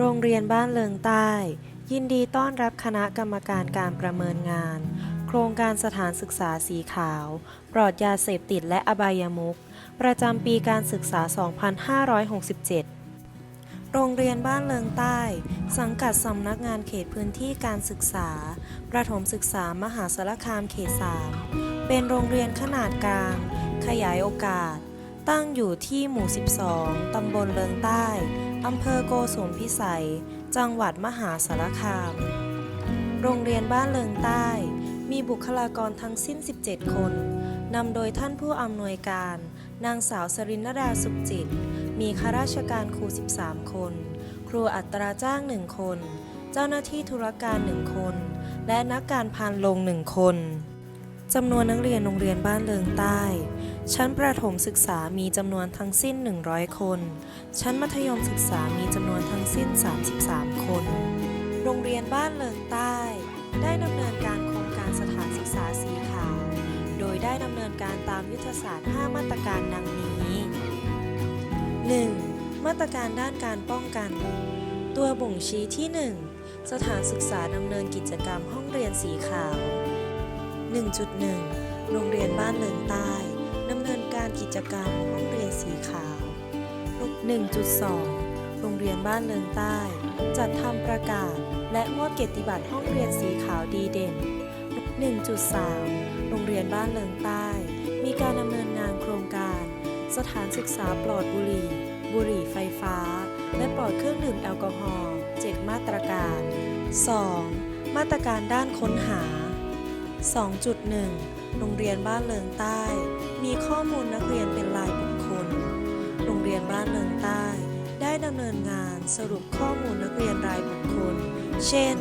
โรงเรียนบ้านเลิงใต้ ยินดีต้อนรับคณะกรรมการการประเมินงาน โครงการสถานศึกษาสีขาว ปลอดยาเสพติดและอบายมุขประจำปีการศึกษา 2567 โรงเรียนบ้านเลิงใต้ สังกัดสำนักงานเขตพื้นที่การศึกษา ประถมศึกษามหาสารคามเขต 3 เป็นโรงเรียนขนาดกลาง ขยายโอกาส ตั้งอยู่ที่หมู่ 12 ตำบลเลิงใต้ อำเภอโกสุมพิสัย จังหวัดมหาสารคาม โรงเรียนบ้านเลิงใต้ มีบุคลากรทั้งสิ้น 17 คน นำโดยท่านผู้อำนวยการ นางสาวสรินดาสุขจิต มีข้าราชการครู 13 คน ครูอัตราจ้าง 1 คน เจ้าหน้าที่ธุรการ 1 คน และนักการพานลง 1 คน จำนวนนักเรียนโรงเรียนบ้านเลิงใต้ ชั้นประถมศึกษามีจำนวนทั้งสิ้น 100 คน ชั้นมัธยมศึกษามีจำนวนทั้งสิ้น 33 คน โรงเรียนบ้านเลิงใต้ ได้ดำเนินการโครงการสถานศึกษาสีขาว โดยได้ดำเนินการตามยุทธศาสตร์ 5 มาตรการดังนี้ 1. มาตรการด้านการป้องกัน ตัวบ่งชี้ที่ 1 สถานศึกษาดำเนินกิจกรรมห้องเรียนสีขาว 1.1 โรงเรียนบ้านเลิงใต้ดำเนินการกิจกรรมห้องเรียนสีขาว 1.2 โรงเรียนบ้านเลิงใต้ จัดทำประกาศ และมอบเกียรติบัตรห้องเรียนสีขาวดีเด่น 1.3 โรงเรียนบ้านเลิงใต้ มีการดำเนินงานโครงการ สถานศึกษาปลอดบุหรี่ บุหรี่ไฟฟ้า และปลอดเครื่องดื่มแอลกอฮอล์ 7 มาตรการ 2. มาตรการด้านค้นหา 2.1 โรงเรียนบ้านเลิงใต้ มีข้อมูลนักเรียนเป็นรายบุคคล โรงเรียนบ้านเลิงใต้ ได้ดำเนินงานสรุปข้อมูลนักเรียนรายบุคคล เช่น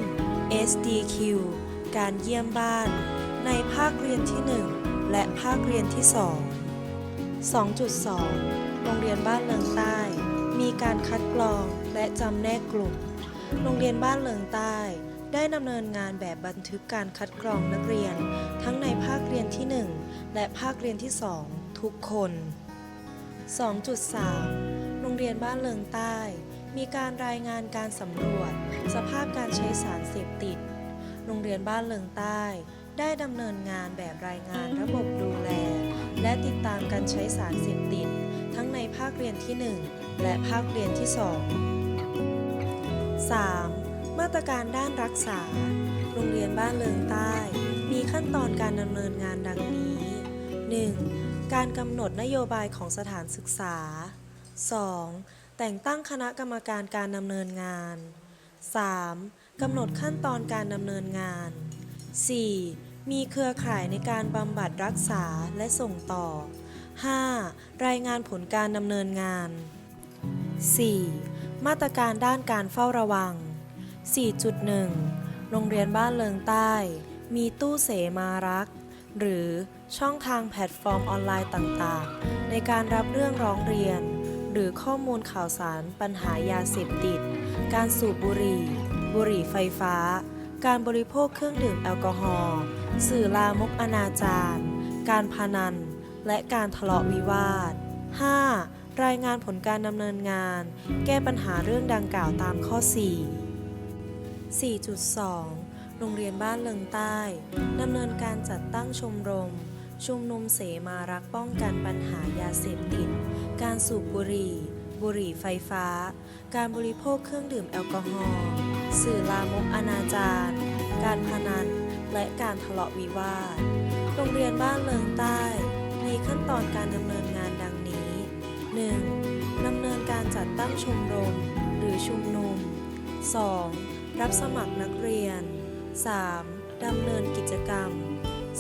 SDQ การเยี่ยมบ้าน ในภาคเรียนที่ 1 และภาคเรียนที่ 2 2.2 โรงเรียนบ้านเลิงใต้ มีการคัดกรองและจำแนกกลุ่ม โรงเรียนบ้านเลิงใต้ ได้ดำเนินงานแบบบันทึกการคัดกรองนักเรียน ทั้งในภาคเรียนที่ 1 และภาคเรียนที่ 2 ทุกคน 2.3 โรงเรียนบ้านเลิงใต้ มีการรายงานการสำรวจ สภาพการใช้สารเสพติด โรงเรียนบ้านเลิงใต้ ได้ดำเนินงานแบบรายงานระบบดูแล และติดตามการใช้สารเสพติด ทั้งในภาคเรียนที่ 1 และภาคเรียนที่ 2 3. มาตรการด้านรักษา โรงเรียนบ้านเลิงใต้ มีขั้นตอนการดำเนินงานดังนี้ 1. การกำหนดนโยบายของสถานศึกษา 2. แต่งตั้งคณะกรรมการการดำเนินงาน 3. กำหนดขั้นตอนการดำเนินงาน 4. มีเครือข่ายในการบำบัดรักษาและส่งต่อ 5. รายงานผลการดำเนินงาน 4. มาตรการด้านการเฝ้าระวัง 4.1 โรงเรียนบ้านเลิงใต้ มีตู้เสมารัก หรือช่องทางแพลตฟอร์มออนไลน์ต่างๆ ในการรับเรื่องร้องเรียน หรือข้อมูลข่าวสารปัญหายาเสพติด การสูบบุหรี่ บุหรี่ไฟฟ้า การบริโภคเครื่องดื่มแอลกอฮอล์ สื่อลามกอนาจารการพนัน และการทะเลาะวิวาท 5. รายงานผลการดำเนินงาน แก้ปัญหาเรื่องดังกล่าวตามข้อ 4 4.2 โรงเรียนบ้านเลิงใต้ดำเนินการจัดตั้งชมรม ชุมนุมเสมารักป้องกันปัญหายาเสพติด การสูบบุหรี่ บุหรี่ไฟฟ้า การบริโภคเครื่องดื่มแอลกอฮอล์ สื่อลามกอนาจารการพนัน และการทะเลาะวิวาท โรงเรียนบ้านเลิงใต้ มีขั้นตอนการดำเนินงานดังนี้ 1. ดำเนินการจัดตั้งชมรม หรือชุมนุม 2. รับสมัครนักเรียน 3. ดำเนินกิจกรรม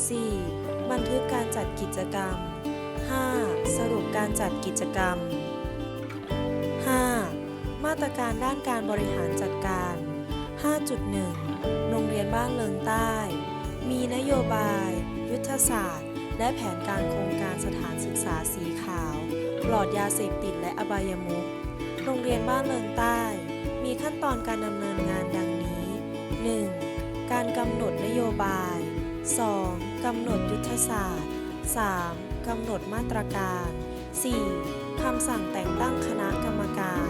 4. บันทึกการจัดกิจกรรม 5. สรุปการจัดกิจกรรม 5. มาตรการด้านการบริหารจัดการ 5.1 โรงเรียนบ้านเลิงใต้ มีนโยบาย ยุทธศาสตร์ และแผนการโครงการสถานศึกษาสีขาว ปลอดยาเสพติดและอบายมุข โรงเรียนบ้านเลิงใต้ มีขั้นตอนการดำเนินงานดังนี้ 1. การกำหนดนโยบาย 2. กำหนดยุทธศาสตร์ 3. กำหนดมาตรการ 4. คำสั่งแต่งตั้งคณะกรรมการ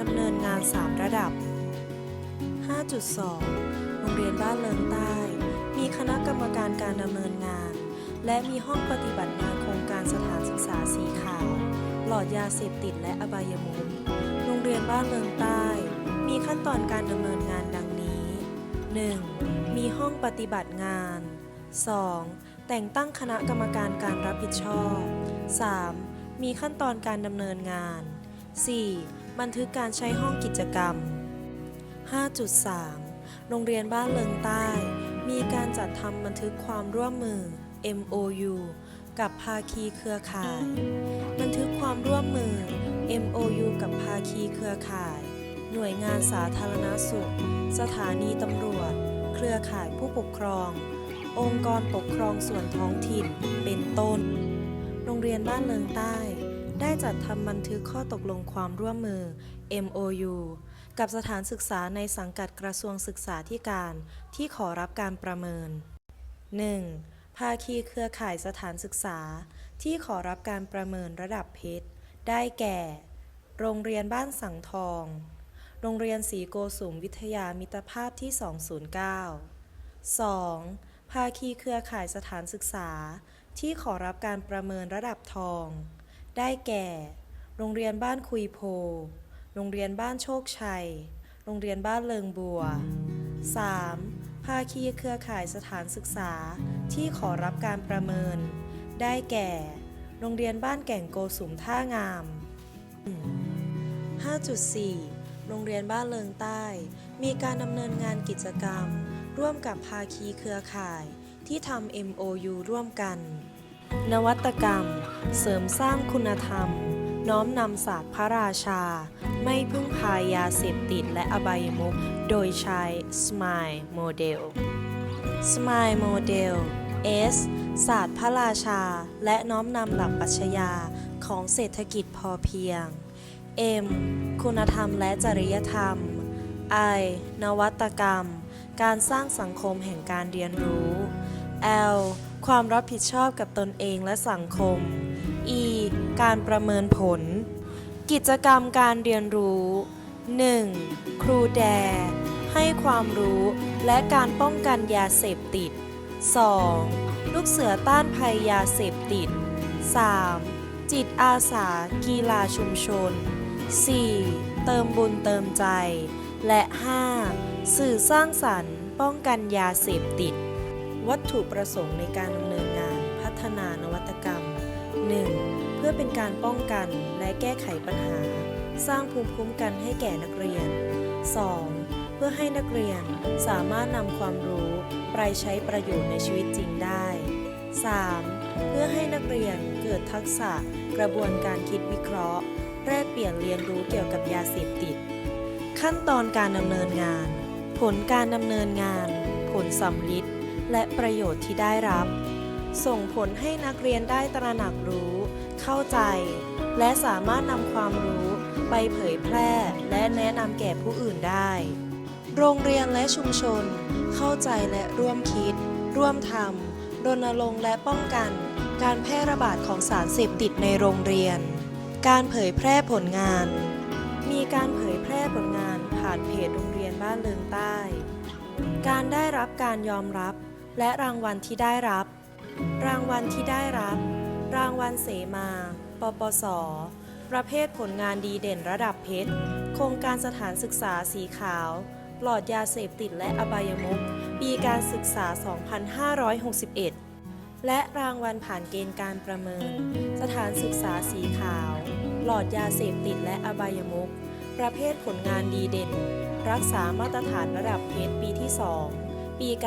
ดำเนินงาน 3 ระดับ 5.2 โรงเรียนบ้านเลิงใต้ มีคณะกรรมการการดำเนินงาน และมีห้องปฏิบัติงานโครงการสถานศึกษาสีขาวปลอดยาเสพติดและอบายมุขโรงเรียนบ้านเลิงใต้ ขั้นตอนการดำเนินงานดังนี้ 1. มีห้องปฏิบัติงาน 2. แต่งตั้งคณะกรรมการการรับผิดชอบ 3. มีขั้นตอนการดำเนินงาน 4. บันทึกการใช้ห้องกิจกรรม 5.3 โรงเรียนบ้านเลิงใต้ มีการจัดทำบันทึกความร่วมมือ MOU กับภาคีเครือข่าย บันทึกความร่วมมือ MOU กับภาคีเครือข่าย หน่วยงานสาธารณสุข สถานีตำรวจ เครือข่ายผู้ปกครอง องค์กรปกครองส่วนท้องถิ่น เป็นต้น โรงเรียนบ้านเลิงใต้ ได้จัดทำบันทึกข้อตกลงความร่วมมือ MOU กับสถานศึกษาในสังกัดกระทรวงศึกษาธิการที่ขอรับการประเมิน 1. ภาคีเครือข่ายสถานศึกษา ที่ขอรับการประเมินระดับเพชร ได้แก่ โรงเรียนบ้านสังทอง โรงเรียนศรีโกสุมวิทยามิตรภาพที่ 209 2. ภาคีเครือข่ายสถานศึกษา ที่ขอรับการประเมินระดับทอง ได้แก่ โรงเรียนบ้านคุยโพ โรงเรียนบ้านโชคชัย โรงเรียนบ้านเลิงบัว 3. ภาคีเครือข่ายสถานศึกษา ที่ขอรับการประเมิน ได้แก่ โรงเรียนบ้านแก่งโกสุมท่างาม 5.4 โรงเรียนบ้านเลิงใต้ มีการดำเนินงานกิจกรรม ร่วมกับภาคีเครือข่ายที่ทำ MOU ร่วมกัน นวัตกรรม เสริมสร้างคุณธรรม น้อมนำศาสตร์พระราชา ไม่พึ่งพายาเสพติดและอบายมุขโดยใช้ SMILE Model SMILE Model S ศาสตร์พระราชา และน้อมนำหลักปรัชญาของเศรษฐกิจพอเพียง M คุณธรรมและจริยธรรม I นวัตกรรม การสร้างสังคมแห่งการเรียนรู้ L ความรับผิดชอบกับตนเองและสังคม E การประเมินผล กิจกรรมการเรียนรู้ 1. ครูแด ให้ความรู้และการป้องกันยาเสพติด 2. ลูกเสือต้านภัยยาเสพติด 3. จิตอาสากีฬาชุมชน 4. เติมบุญเติมใจ และ 5. สื่อสร้างสรรค์ ป้องกันยาเสพติด วัตถุประสงค์ในการดำเนินงานพัฒนานวัตกรรม 1. เพื่อเป็นการป้องกันและแก้ไขปัญหา สร้างภูมิคุ้มกันให้แก่นักเรียน 2. เพื่อให้นักเรียนสามารถนำความรู้ไปใช้ประโยชน์ในชีวิตจริงได้ 3. เพื่อให้นักเรียนเกิดทักษะกระบวนการคิดวิเคราะห์ แลกเปลี่ยนเรียนรู้เกี่ยวกับยาเสพติด ขั้นตอนการดำเนินงาน ผลการดำเนินงาน ผลสำลิดและประโยชน์ที่ได้รับ ส่งผลให้นักเรียนได้ตระหนักรู้ เข้าใจ และสามารถนำความรู้ไปเผยแพร่และแนะนำแก่ผู้อื่นได้ โรงเรียนและชุมชน เข้าใจและร่วมคิด ร่วมทำรณรงค์และป้องกัน การแพร่ระบาดของสารเสพติดในโรงเรียน การเผยแพร่ผลงาน มีการเผยแพร่ผลงานผ่านเพจโรงเรียนบ้านเลิงใต้ การได้รับการยอมรับ และรางวัลที่ได้รับ รางวัลที่ได้รับ รางวัลเสมา ปปส ประเภทผลงานดีเด่นระดับเพชร โครงการสถานศึกษาสีขาว ปลอดยาเสพติดและอบายมุข ปีการศึกษา 2561และรางวัลผ่านเกณฑ์การประเมิน สถานศึกษาสีขาว หลอดยาเสพติดและอบายมุขประเภทผลงานดีเด่น รักษามาตรฐานระดับเพชรปีที่ 2 ปีก